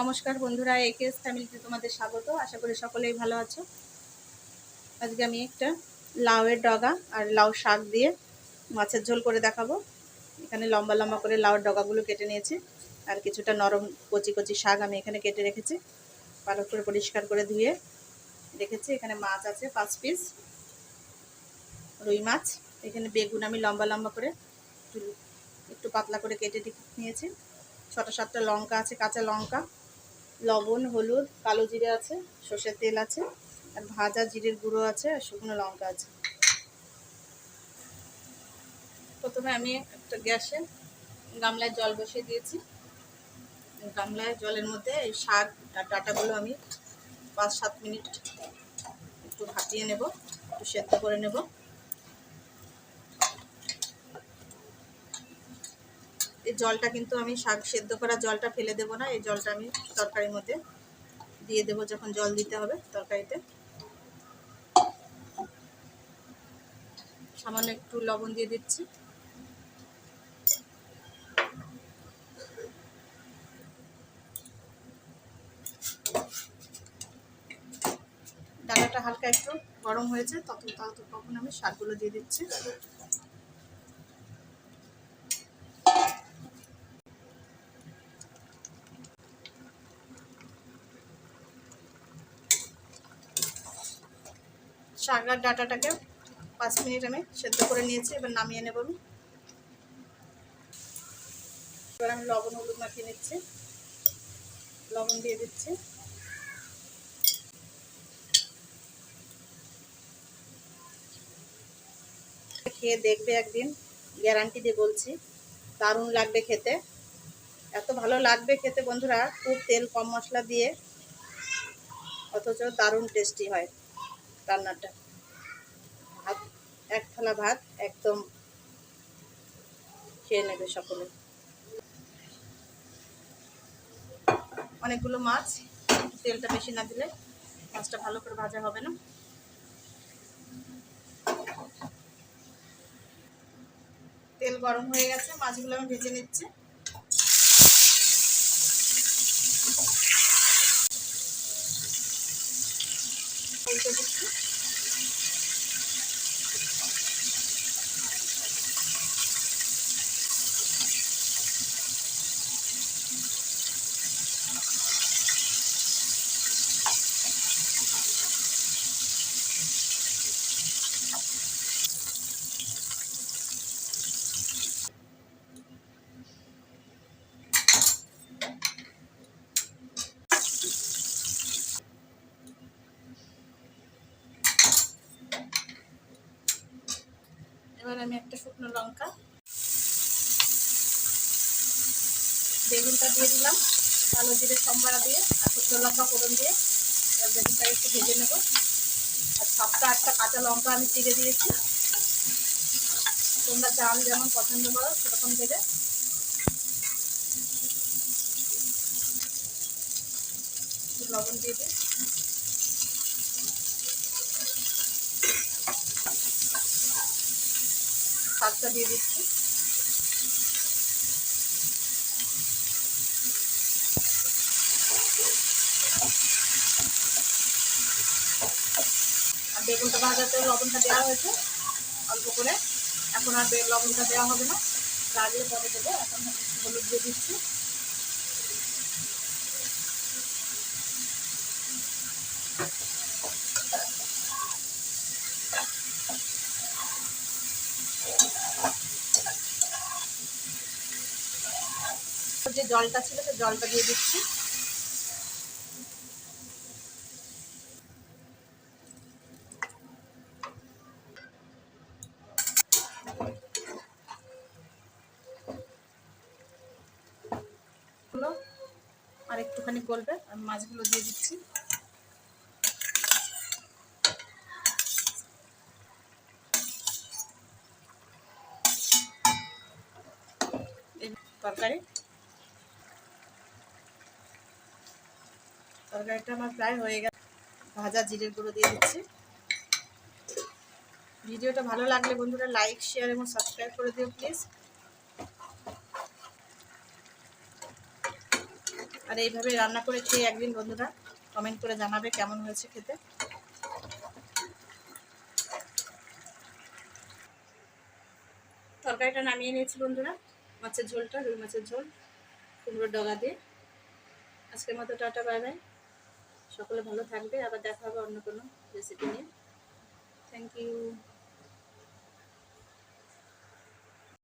নমস্কার বন্ধুরা একেএস ফ্যামিলিতে তোমাদের স্বাগত। আশা করি সকলেই ভালো আছো। আজকে আমি একটা লাউয়ের ডগা আর লাউ শাক দিয়ে মাছের ঝোল করে দেখাবো। এখানে লম্বা লম্বা করে লাউয়ের ডগাগুলো কেটে নিয়েছি। আর কিছুটা নরম কচি কচি শাক আমি এখানে কেটে রেখেছি। ভালো করে পরিষ্কার করে ধুয়ে রেখেছি। এখানে মাছ আছে, পাঁচ পিস রুই মাছ। এখানে বেগুন আমি লম্বা লম্বা করে একটু পাতলা করে কেটে নিয়েছি। ছটা সাতটা লঙ্কা আছে, কাঁচা লঙ্কা। লবণ, হলুদ, কালো জিরে আছে, সর্ষের তেল আছে, আর ভাজা জিরের গুঁড়ো আছে আর শুকনো লঙ্কা আছে। প্রথমে আমি একটা গ্যাসে গামলায় জল বসিয়ে দিয়েছি। গামলায় জলের মধ্যে এই শাক ডাটাগুলো আমি পাঁচ সাত মিনিট একটু ভাপিয়ে নেব, একটু সেদ্ধ করে নেব। এই জলটা কিন্তু আমি শাক সেদ্ধ করা জলটা ফেলে দেবো না, এই জলটা আমি তরকারির মধ্যে দিয়ে দেবো যখন জল দিতে হবে তরকারিতে। সামান্য একটু লবণ দিয়ে দিচ্ছি। ডালাটা হালকা একটু গরম হয়েছে তত তখন আমি শাকগুলো দিয়ে দিচ্ছি। শাক ডাটাটাকে পাঁচ মিনিট আমি সেদ্ধ করে নিয়েছি, এবার নামিয়ে নেব আমি। এবার আমি লবণ, হলুদ মাখিয়ে নিচ্ছি। লবণ দিয়ে দিচ্ছি। খেয়ে দেখবে একদিন, গ্যারান্টি দিয়ে বলছি, দারুণ লাগবে খেতে। এত ভালো লাগবে খেতে বন্ধুরা, খুব তেল, কম মশলা দিয়ে, অথচ দারুণ টেস্টি হয়। রান্নাটা ভাত, এক থালা ভাত একদম খেয়ে নেবে সকলে। অনেকগুলো মাছ, তেলটা বেশি না দিলে মাছটা ভালো করে ভাজা হবে না। তেল গরম হয়ে গেছে, মাছগুলো আমি ভেজে নিচ্ছি। উল্টে দিচ্ছি এবার আমি একটা শুকনো লঙ্কা, বেগুনটা দিয়ে দিলাম, কালো জিরে সম্বারা দিয়ে আর শুকনো লঙ্কা ফোড়ন দিয়ে এবার বেগুনটা একটু ভেজে নেব। আর সাতটা আটটা কাঁচা লঙ্কা আমি চিড়ে দিয়েছি। তোমরা চাল যেমন পছন্দ করো সেরকম দেবে। লবণ দিয়ে দিই। শাকটা দিয়ে দিচ্ছি। আর বেগুনটা ভাজাতে লবণটা দেওয়া হয়েছে অল্প করে। এখন আর লবণটা দেওয়া হবে না। লাগলে পরে দেবো। এখন হলুদ দিয়ে দিচ্ছি। জলটা ছিল সে জলটা দিয়ে দিচ্ছি। আর একটুখানি গলবে আমি মাছগুলো দিয়ে দিচ্ছি। তরকারি। তরকারিটা আমার প্রায় হয়ে গেছে। ভাজা জিরের গুঁড়ো দিয়ে দিচ্ছি। ভিডিওটা ভালো লাগলে বন্ধুরা লাইক শেয়ার এবং সাবস্ক্রাইব করে দিও প্লিজ আর এইভাবে রান্না করে খেয়ে একদিন বন্ধুরা কমেন্ট করে জানাবে কেমন হয়েছে খেতে। তরকারিটা নামিয়ে নিয়েছি বন্ধুরা। মাছের ঝোলটা, রুই মাছের ঝোল, কুমড়োর ডগা দিয়ে। আজকের মতো টাটা বাই বাই সকলে ভালো থাকবে আবার দেখা হবে অন্য কোনো রেসিপি নিয়ে। Thank you